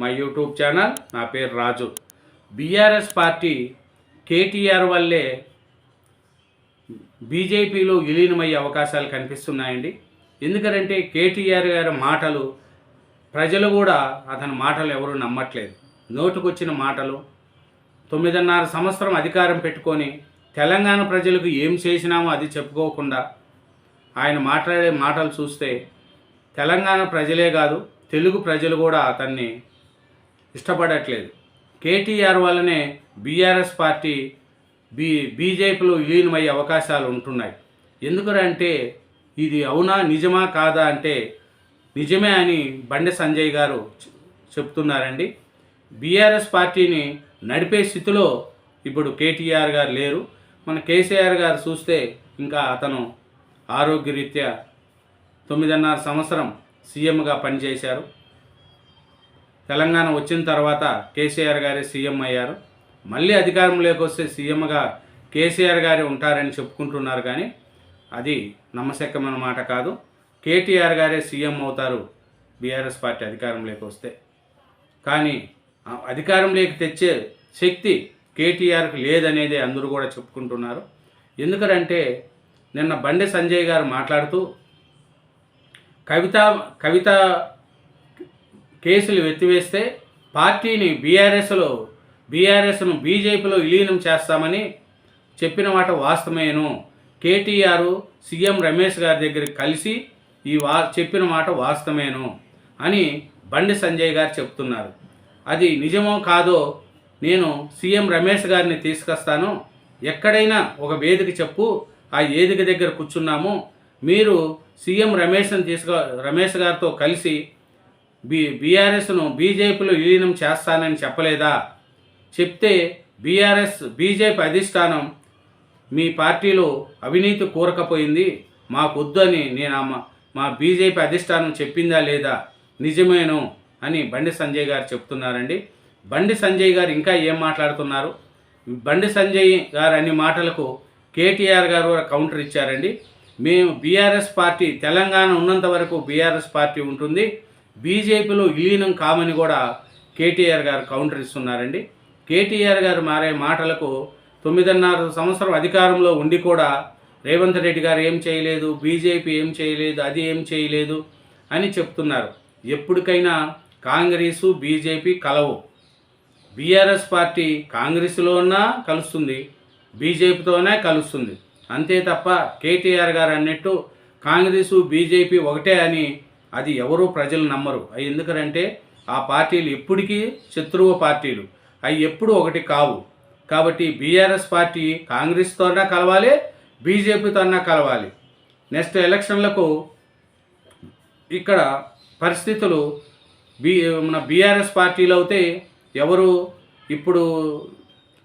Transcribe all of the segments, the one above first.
మా YouTube channel నా పేరు రాజు. బీఆర్ఎస్ పార్టీ కేటీఆర్ వల్లే బీజేపీలో విలీనమయ్యే అవకాశాలు కనిపిస్తున్నాయండి. ఎందుకంటే కేటీఆర్ గారి మాటలు ప్రజలు కూడా అతని మాటలు ఎవరు నమ్మట్లేదు. నోటుకొచ్చిన మాటలు తొమ్మిదిన్నర సంవత్సరం అధికారం పెట్టుకొని తెలంగాణ ప్రజలకు ఏం చేసినామో అది చెప్పుకోకుండా ఆయన మాట్లాడే మాటలు చూస్తే తెలంగాణ ప్రజలే కాదు తెలుగు ప్రజలు కూడా అతన్ని ఇష్టపడట్లేదు. కేటీఆర్ వల్లనే బీఆర్ఎస్ పార్టీ బీ బీజేపీలో విలీనమయ్యే అవకాశాలు ఉంటున్నాయి. ఎందుకంటే ఇది అవునా నిజమా కాదా అంటే నిజమే అని బండి సంజయ్ గారు చెప్తున్నారండి. బీఆర్ఎస్ పార్టీని నడిపే స్థితిలో ఇప్పుడు కేటీఆర్ గారు లేరు. మన కేసీఆర్ గారు చూస్తే ఇంకా అతను ఆరోగ్యరీత్యా తొమ్మిదిన్నర సంవత్సరం సీఎంగా పనిచేశారు. తెలంగాణ వచ్చిన తర్వాత కేసీఆర్ గారే సీఎం అయ్యారు. మళ్ళీ అధికారంలోకి వస్తే సీఎంగా కేసీఆర్ గారే ఉంటారని చెప్పుకుంటున్నారు కానీ అది నమ్మశక్యమైన మాట కాదు. కేటీఆర్ గారే సీఎం అవుతారు బీఆర్ఎస్ పార్టీ అధికారంలోకి వస్తే. కానీ అధికారంలోకి తెచ్చే శక్తి కేటీఆర్కి లేదనేది అందరూ కూడా చెప్పుకుంటున్నారు. ఎందుకంటే నిన్న బండి సంజయ్ గారు మాట్లాడుతూ కవిత కవిత కేసులు ఎత్తివేస్తే పార్టీని బీఆర్ఎస్లో బీఆర్ఎస్ను బీజేపీలో విలీనం చేస్తామని చెప్పిన మాట వాస్తవేను కేటీఆర్ సీఎం రమేష్ గారి దగ్గర కలిసి ఈ వా చెప్పిన మాట వాస్తవేను అని బండి సంజయ్ గారు చెప్తున్నారు. అది నిజమో కాదో నేను సీఎం రమేష్ గారిని తీసుకొస్తాను. ఎక్కడైనా ఒక వేదిక చెప్పు ఆ వేదిక దగ్గర కూర్చున్నాము మీరు సీఎం రమేష్ని తీసుకు రమేష్ గారితో కలిసి బీ బీఆర్ఎస్ను బీజేపీలో విలీనం చేస్తానని చెప్పలేదా? చెప్తే బీఆర్ఎస్ బీజేపీ అధిష్టానం మీ పార్టీలో అవినీతి కూరకపోయింది. మాకొద్దు అని నేను మా- మా బీజేపీ అధిష్టానం చెప్పిందా లేదా? నిజమేను అని బండి సంజయ్ గారు చెప్తున్నారండి. బండి సంజయ్ గారు ఇంకా ఏం మాట్లాడుతున్నారు? బండి సంజయ్ గారు అన్ని మాటలకు కేటీఆర్ గారు కౌంటర్ ఇచ్చారండి. మేము బీఆర్ఎస్ పార్టీ తెలంగాణ ఉన్నంత వరకు బీఆర్ఎస్ పార్టీ ఉంటుంది. బీజేపీలో విలీనం కామని కూడా కేటీఆర్ గారు కౌంటర్ ఇస్తున్నారండి. కేటీఆర్ గారు మారే మాటలకు తొమ్మిదిన్నర సంవత్సరం అధికారంలో ఉండి కూడా రేవంత్ రెడ్డి గారు ఏం చేయలేదు బీజేపీ ఏం చేయలేదు అది ఏం చేయలేదు అని చెప్తున్నారు. ఎప్పటికైనా కాంగ్రెసు బీజేపీ కలవు. బీఆర్ఎస్ పార్టీ కాంగ్రెస్లో ఉన్నా కలుస్తుంది బీజేపీతోనే కలుస్తుంది. అంతే తప్ప కేటీఆర్ గారు అన్నట్టు కాంగ్రెసు బీజేపీ ఒకటే అని అది ఎవరూ ప్రజలు నమ్మరు. అవి ఎందుకంటే ఆ పార్టీలు ఎప్పటికీ శత్రువు పార్టీలు. అవి ఎప్పుడు ఒకటి కావు. కాబట్టి బీఆర్ఎస్ పార్టీ కాంగ్రెస్తోనా కలవాలి బీజేపీతోనా కలవాలి. నెక్స్ట్ ఎలక్షన్లకు ఇక్కడ పరిస్థితులు బీ మన బీఆర్ఎస్ పార్టీలు అయితే ఎవరు ఇప్పుడు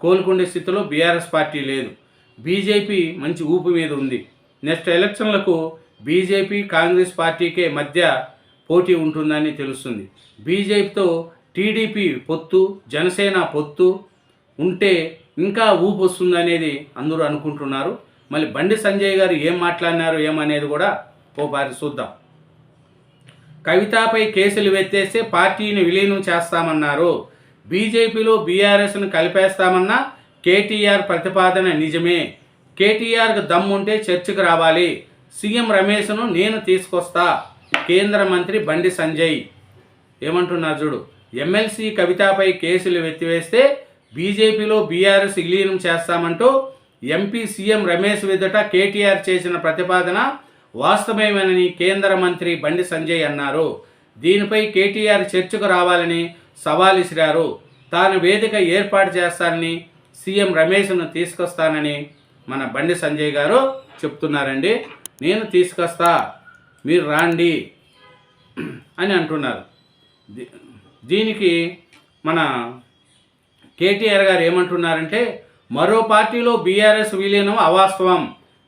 కోలుకునే స్థితిలో బీఆర్ఎస్ పార్టీ లేదు. బీజేపీ మంచి ఊపు మీద ఉంది. నెక్స్ట్ ఎలక్షన్లకు బీజేపీ కాంగ్రెస్ పార్టీకే మధ్య పోటీ ఉంటుందని తెలుస్తుంది. బీజేపీతో టీడీపీ పొత్తు జనసేన పొత్తు ఉంటే ఇంకా ఊపు వస్తుందనేది అందరూ అనుకుంటున్నారు. మళ్ళీ బండి సంజయ్ గారు ఏం మాట్లాడినారు ఏమనేది కూడా ఓ బారి చూద్దాం. కవితపై కేసులు ఎత్తేస్తే పార్టీని విలీనం చేస్తామన్నారు. బీజేపీలో బీఆర్ఎస్ను కలిపేస్తామన్నా కేటీఆర్ ప్రతిపాదన నిజమే. కేటీఆర్కు దమ్ముంటే చర్చకు రావాలి. సీఎం రమేష్ను నేను తీసుకొస్తా. కేంద్ర మంత్రి బండి సంజయ్. ఏమంటున్నారు చూడు ఎమ్మెల్సీ కవితపై కేసులు ఎత్తివేస్తే బీజేపీలో బీఆర్ఎస్ విలీనం చేస్తామంటూ ఎంపీ సీఎం రమేష్ ఎదుట కేటీఆర్ చేసిన ప్రతిపాదన వాస్తవమేనని కేంద్ర మంత్రి బండి సంజయ్ అన్నారు. దీనిపై కేటీఆర్ చర్చకు రావాలని సవాల్ ఇసిరారు తాను వేదిక ఏర్పాటు చేస్తానని సీఎం రమేష్ను తీసుకొస్తానని మన బండి సంజయ్ గారు చెప్తున్నారండి. నేను తీసుకొస్తా మీరు రాండి అని అంటున్నారు. దీనికి మన కేటీఆర్ గారు ఏమంటున్నారంటే మరో పార్టీలో బీఆర్ఎస్ విలీనం అవాస్తవం.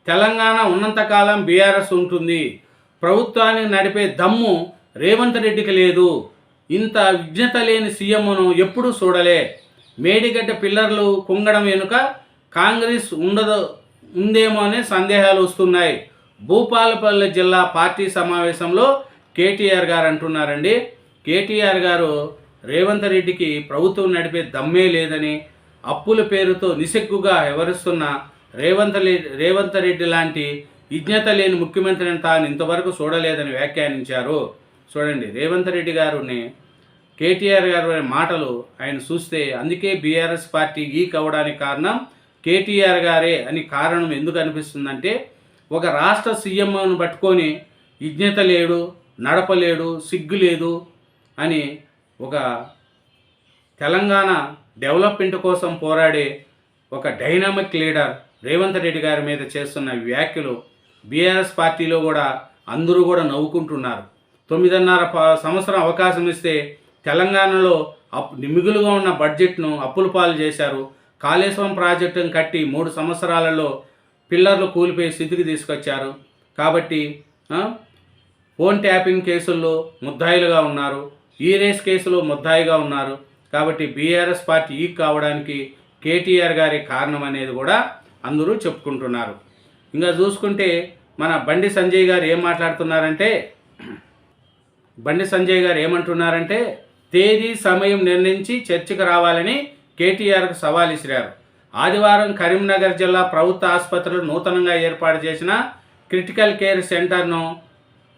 తెలంగాణ ఉన్నంతకాలం బీఆర్ఎస్ ఉంటుంది. ప్రభుత్వాన్ని నడిపే దమ్ము రేవంత్ రెడ్డికి లేదు. ఇంత విజ్ఞత లేని సీఎంను ఎప్పుడూ చూడలే. మేడిగడ్డ పిల్లర్లు కుంగడం వెనుక కాంగ్రెస్ ఉండదు ఉందేమో అనే సందేహాలు వస్తున్నాయి. భూపాలపల్లి జిల్లా పార్టీ సమావేశంలో కేటీఆర్ గారు అంటున్నారండి. కేటీఆర్ గారు రేవంత్ రెడ్డికి ప్రభుత్వం నడిపే దమ్మే లేదని అప్పుల పేరుతో నిసెగ్గుగా వ్యవహరిస్తున్న రేవంత్ రేవంత్ రెడ్డి లాంటి విజ్ఞత లేని ముఖ్యమంత్రిని తాను ఇంతవరకు చూడలేదని వ్యాఖ్యానించారు. చూడండి రేవంత్ రెడ్డి గారుని కేటీఆర్ గారి మాటలు ఆయన చూస్తే అందుకే బీఆర్ఎస్ పార్టీ గీక్ అవ్వడానికి కారణం కేటీఆర్ గారే అని కారణం ఎందుకు అనిపిస్తుందంటే ఒక రాష్ట్ర సీఎంను పట్టుకొని విజ్ఞత లేడు నడపలేడు సిగ్గు లేదు అని ఒక తెలంగాణ డెవలప్మెంట్ కోసం పోరాడే ఒక డైనామిక్ లీడర్ రేవంత్ రెడ్డి గారి మీద చేస్తున్న వ్యాఖ్యలు బీఆర్ఎస్ పార్టీలో కూడా అందరూ కూడా నవ్వుకుంటున్నారు. తొమ్మిదిన్నర ప- సంవత్సరం అవకాశం ఇస్తే తెలంగాణలో అప్ మిగులుగా ఉన్న బడ్జెట్ను అప్పుల పాలు చేశారు. కాళేశ్వరం ప్రాజెక్టును కట్టి మూడు సంవత్సరాలలో పిల్లర్లు కూలిపోయే స్థితికి తీసుకొచ్చారు. కాబట్టి ఫోన్ ట్యాపింగ్ కేసుల్లో ముద్దాయిలుగా ఉన్నారు. ఈ రేస్ కేసులో ముద్దాయిగా ఉన్నారు. కాబట్టి బీఆర్ఎస్ పార్టీ ఈ కావడానికి కేటీఆర్ గారి కారణం అనేది కూడా అందరూ చెప్పుకుంటున్నారు. ఇంకా చూసుకుంటే మన బండి సంజయ్ గారు ఏం మాట్లాడుతున్నారంటే బండి సంజయ్ గారు ఏమంటున్నారంటే తేదీ సమయం నిర్ణయించి చర్చకు రావాలని కేటీఆర్కు సవాల్ ఇసిరారు ఆదివారం కరీంనగర్ జిల్లా ప్రభుత్వ ఆసుపత్రిలో నూతనంగా ఏర్పాటు చేసిన క్రిటికల్ కేర్ సెంటర్ను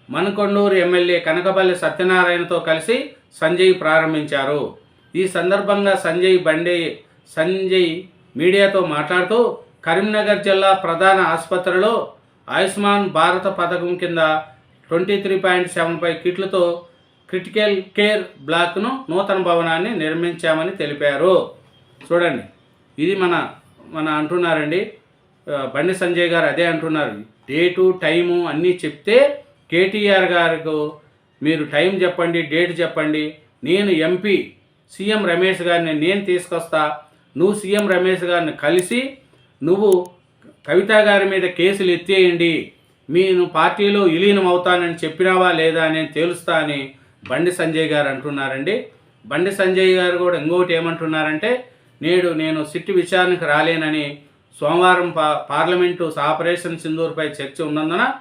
మనకొండూరు ఎమ్మెల్యే కనకపల్లి సత్యనారాయణతో కలిసి సంజయ్ ప్రారంభించారు. ఈ సందర్భంగా సంజయ్ బండే సంజయ్ మీడియాతో మాట్లాడుతూ కరీంనగర్ జిల్లా ప్రధాన ఆసుపత్రిలో ఆయుష్మాన్ భారత పథకం కింద twenty three point seven five కిట్లతో critical care బ్లాక్ను నూతన భవనాన్ని నిర్మించామని తెలిపారు. చూడండి. ఇది మన మన అంటున్నారండి. బండి సంజయ్ గారు అదే అంటున్నారు. డేటు టైము అన్నీ చెప్తే కేటీఆర్ గారికి మీరు టైం చెప్పండి డేట్ చెప్పండి. నేను ఎంపీ సీఎం రమేష్ గారిని నేను తీసుకొస్తా. నువ్వు సీఎం రమేష్ గారిని కలిసి నువ్వు కవిత గారి మీద కేసులు ఎత్తేయండి. నేను పార్టీలో విలీనం అవుతానని చెప్పినావా లేదా నేను తేలుస్తా అని బండి సంజయ్ గారు అంటున్నారండి. బండి సంజయ్ గారు కూడా ఇంకొకటి ఏమంటున్నారంటే నేడు నేను సిట్ విచారణకు రాలేనని సోమవారం పా పార్లమెంటు ఆపరేషన్ సింధూర్పై చర్చ ఉన్నందున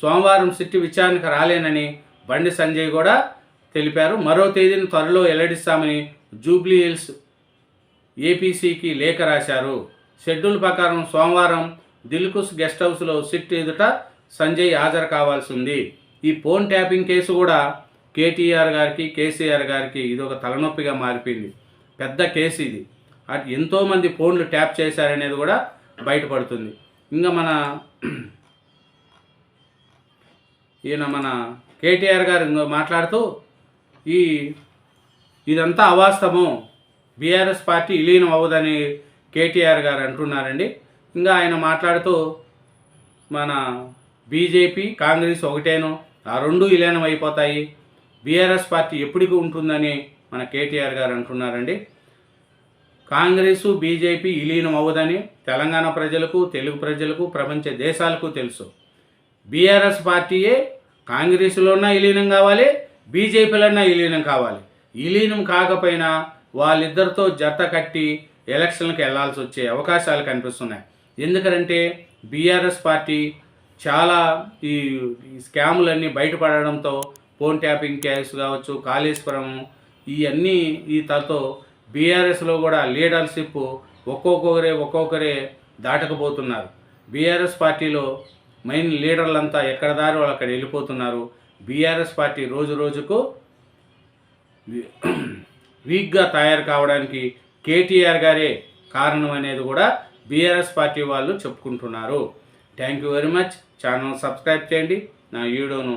సోమవారం సిట్ విచారణకు రాలేనని బండి సంజయ్ కూడా తెలిపారు. మరో తేదీని త్వరలో వెల్లడిస్తామని జూబ్లీ హిల్స్ ఏపీసీకి లేఖ రాశారు. షెడ్యూల్ ప్రకారం సోమవారం దిల్కుస్ గెస్ట్ హౌస్లో సిట్ ఎదుట సంజయ్ హాజరు కావాల్సి ఉంది. ఈ ఫోన్ ట్యాపింగ్ కేసు కూడా కేటీఆర్ గారికి కేసీఆర్ గారికి ఇది ఒక తలనొప్పిగా మారిపోయింది. పెద్ద కేసు ఇది. అటు ఎంతోమంది ఫోన్లు ట్యాప్ చేశారనేది కూడా బయటపడుతుంది. ఇంకా మన ఈయన మన కేటీఆర్ గారు మాట్లాడుతూ ఈ ఇదంతా అవాస్తవం బీఆర్ఎస్ పార్టీ విలీనం అవ్వదని కేటీఆర్ గారు అంటున్నారండి. ఇంకా ఆయన మాట్లాడుతూ మన బీజేపీ కాంగ్రెస్ ఒకటేనో ఆ రెండు విలీనం అయిపోతాయి. బీఆర్ఎస్ పార్టీ ఎప్పటికీ ఉంటుందని మన కేటీఆర్ గారు అంటున్నారండి. కాంగ్రెసు బీజేపీ విలీనం అవ్వదని తెలంగాణ ప్రజలకు తెలుగు ప్రజలకు ప్రపంచ దేశాలకు తెలుసు. బీఆర్ఎస్ పార్టీయే కాంగ్రెస్లోనా విలీనం కావాలి బీజేపీలన్నా విలీనం కావాలి. విలీనం కాకపోయినా వాళ్ళిద్దరితో జత కట్టి ఎలక్షన్లకు వెళ్ళాల్సి వచ్చే అవకాశాలు కనిపిస్తున్నాయి. ఎందుకంటే బీఆర్ఎస్ పార్టీ చాలా ఈ స్కాములన్నీ బయటపడడంతో ఫోన్ ట్యాపింగ్ కేసు కావచ్చు కాళేశ్వరం ఇవన్నీ ఈ తతో బీఆర్ఎస్లో కూడా లీడర్షిప్ ఒక్కొక్కరే ఒక్కొక్కరే దాటకపోతున్నారు. బీఆర్ఎస్ పార్టీలో మెయిన్ లీడర్లంతా ఎక్కడ దారి? వాళ్ళు అక్కడ వెళ్ళిపోతున్నారు. బీఆర్ఎస్ పార్టీ రోజు రోజుకు వీక్గా తయారు కావడానికి కేటీఆర్ గారే కారణం అనేది కూడా బీఆర్ఎస్ పార్టీ వాళ్ళు చెప్పుకుంటున్నారు. Thank you very much. Channel subscribe చేయండి. నా వీడియోను